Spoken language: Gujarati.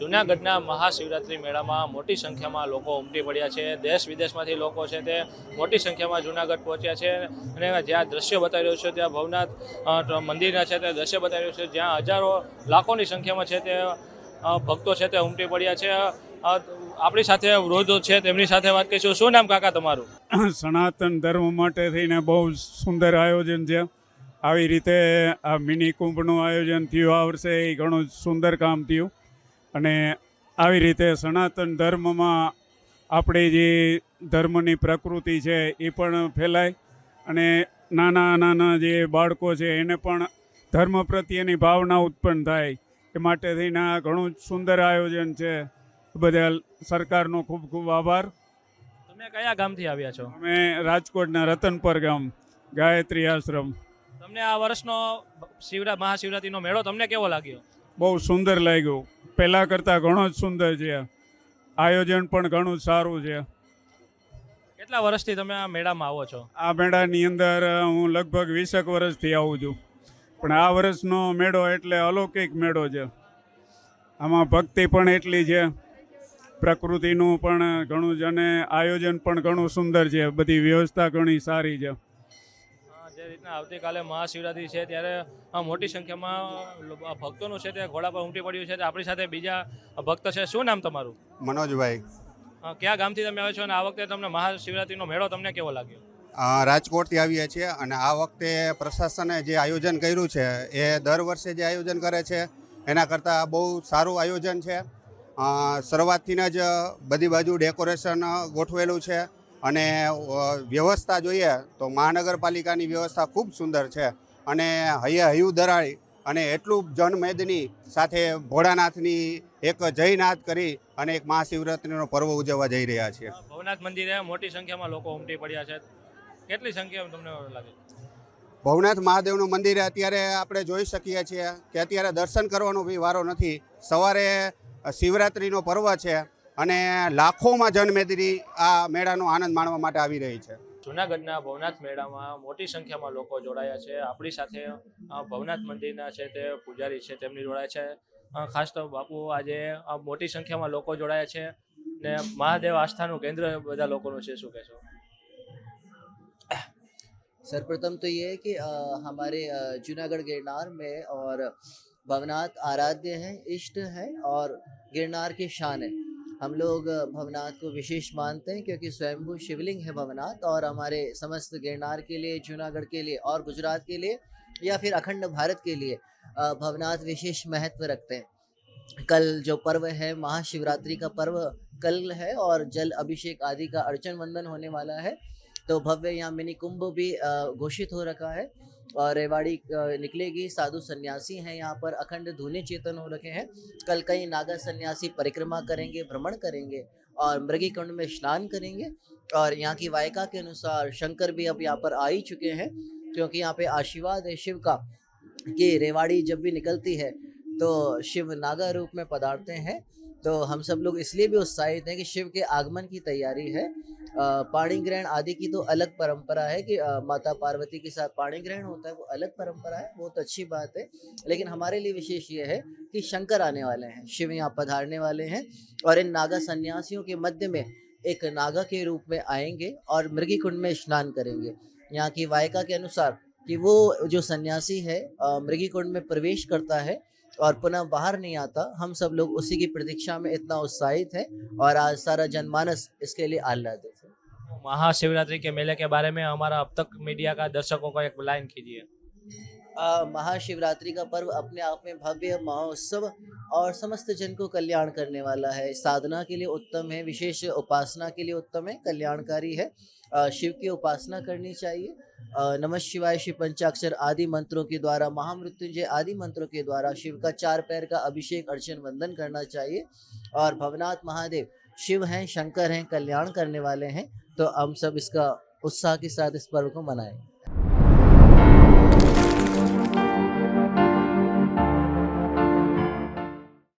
જૂનાગઢના મહાશિવરાત્રિ મેળામાં મોટી સંખ્યામાં લોકો ઉમટી પડ્યા છે દેશ વિદેશમાંથી લોકો છે તે મોટી સંખ્યામાં જૂનાગઢ પહોંચ્યા છે અને જ્યાં દ્રશ્ય બતાવી રહ્યું છે ત્યાં ભવનાથ મંદિરના છે તે દ્રશ્ય બતાવી રહ્યું છે જ્યાં હજારો લાખોની સંખ્યામાં છે તે ભક્તો છે તે ઉમટી પડ્યા છે આપણી સાથે વૃદ્ધો છે તેમની સાથે વાત કરીશું શું નામ કાકા તમારું સનાતન ધર્મ માટે થઈને બહુ સુંદર આયોજન છે આવી રીતે આ મિની કુંભનું આયોજન થયું આ વર્ષે એ ઘણું સુંદર કામ થયું અને આવી રીતે સનાતન ધર્મમાં આપણે જે ધર્મની પ્રકૃતિ છે એ પણ ફેલાય અને નાના નાના જે બાળકો છે એને પણ ધર્મ પ્રત્યેની ભાવના ઉત્પન્ન થાય એ માટે થઈને આ ઘણું સુંદર આયોજન છે બધા સરકારનો ખૂબ ખૂબ આભાર તમે કયા ગામથી આવ્યા છો અમે રાજકોટના રતનપર ગામ ગાયત્રી આશ્રમ તમને આ વર્ષનો શિવરા મહાશિવરાત્રીનો મેળો તમને કેવો લાગ્યો બહુ સુંદર લાગ્યું પહેલાં કરતાં ઘણો જ સુંદર છે આયોજન પણ ઘણું સારું છે કેટલા વર્ષથી તમે આ મેળામાં આવો છો આ મેળાની અંદર હું લગભગ વીસેક વર્ષથી આવું છું પણ આ વર્ષનો મેળો એટલે અલૌકિક મેળો છે આમાં ભક્તિ પણ એટલી છે પ્રકૃતિનું પણ ઘણું જ અને આયોજન પણ ઘણું સુંદર છે બધી વ્યવસ્થા ઘણી સારી છે રીતના આવતીકાલે મહાશિવરાત્રી છે ત્યારે મોટી સંખ્યામાં ભક્તોનું છે તે ઘોડા પર ઉમટી પડ્યું છે આપણી સાથે બીજા ભક્ત છે શું નામ તમારું મનોજભાઈ ક્યાં ગામથી તમે આવ્યો છો અને આ વખતે તમને મહાશિવરાત્રીનો મેળો તમને કેવો લાગ્યો રાજકોટથી આવ્યા છીએ અને આ વખતે પ્રશાસને જે આયોજન કર્યું છે એ દર વર્ષે જે આયોજન કરે છે એના કરતાં બહુ સારું આયોજન છે શરૂઆતથી જ બધી બાજુ ડેકોરેશન ગોઠવેલું છે અને વ્યવસ્થા જોઈએ તો મહાનગરપાલિકાની વ્યવસ્થા ખૂબ સુંદર છે અને હૈયે હૈયું દરાળી અને એટલું જનમેદની સાથે ભોળાનાથની એક જયનાથ કરી અને એક મહાશિવરાત્રિનો પર્વ ઉજવવા જઈ રહ્યા છીએ ભવનાથ મંદિરે મોટી સંખ્યામાં લોકો ઉમટી પડ્યા છે કેટલી સંખ્યામાં તમને લાગે ભવનાથ મહાદેવનું મંદિર અત્યારે આપણે જોઈ શકીએ છીએ કે અત્યારે દર્શન કરવાનો બી વારો નથી સવારે શિવરાત્રિનો પર્વ છે અને લાખોમાં જનમેદની આ મેળાનો આનંદ માણવા માટે આવી રહી છે જૂનાગઢના ભવનાથ મેળામાં મોટી સંખ્યામાં લોકો જોડાયા છે આપણી સાથે ભવનાથ મંદિરના છેતે पुजारी છે જેમની રોડે છે ખાસ તો બાપુ આજે મોટી સંખ્યામાં લોકો જોડાયા છે ને મહાદેવ આસ્થાનું કેન્દ્ર બધા લોકોનું છે શું કહેશો सर्वप्रथम તો એ છે કે હમારે જૂનાગઢ ગિરનાર મે ઓર ભવનાથ આરાધ્ય છે ઇષ્ટ છે ઓર ગિરનાર કે શાન છે हम लोग भवनाथ को विशेष मानते हैं क्योंकि स्वयंभू शिवलिंग है भवनाथ और हमारे समस्त गिरनार के लिए जूनागढ़ के लिए और गुजरात के लिए या फिर अखंड भारत के लिए भवनाथ विशेष महत्व रखते हैं कल जो पर्व है महाशिवरात्रि का पर्व कल है और जल अभिषेक आदि का अर्चन वंदन होने वाला है तो भव्य यहाँ मिनी कुंभ भी घोषित हो रखा है रेवाड़ी निकलेगी साधु सन्यासी हैं यहाँ पर अखंड धुने चेतन हो रखे हैं कल कई नागा सन्यासी परिक्रमा करेंगे भ्रमण करेंगे और मृगी कुंड में स्नान करेंगे और यहाँ की वायका के अनुसार शंकर भी अब यहाँ पर आ ही चुके हैं क्योंकि यहाँ पे आशीर्वाद है शिव का कि रेवाड़ी जब भी निकलती है तो शिव नागा रूप में पधारते हैं तो हम सब लोग इसलिए भी उत्साहित हैं कि शिव के आगमन की तैयारी है पाणी ग्रहण आदि की तो अलग परंपरा है कि माता पार्वती के साथ पाणी ग्रहण होता है वो अलग परंपरा है बहुत अच्छी बात है लेकिन हमारे लिए विशेष ये है कि शंकर आने वाले हैं शिव यहाँ पधारने वाले हैं और इन नागा सन्यासियों के मध्य में एक नागा के रूप में आएंगे और मृगी कुंड में स्नान करेंगे यहाँ की वायका के अनुसार कि वो जो सन्यासी है मृगी कुंड में प्रवेश करता है और हम्म। पुनः बाहर नहीं आता हम सब लोग उसी की प्रतीक्षा में इतना उत्साहित है और आज सारा जनमानस इसके लिए आह्लादित है महाशिवरात्रि के मेले के बारे में हमारा अब तक मीडिया का दर्शकों को एक लाइन कीजिए महाशिवरात्रि का पर्व अपने आप में भव्य महोत्सव और समस्त जन को कल्याण करने वाला है साधना के लिए उत्तम है विशेष उपासना के लिए उत्तम है कल्याणकारी है शिव की उपासना करनी चाहिए नमः शिवाय शिव पंचाक्षर आदि मंत्रों के द्वारा महामृत्युंजय आदि मंत्रों के द्वारा शिव का चार पैर का अभिषेक अर्चन वंदन करना चाहिए और भवनाथ महादेव शिव हैं शंकर हैं कल्याण करने वाले हैं तो हम सब इसका उत्साह के साथ इस पर्व को मनाएं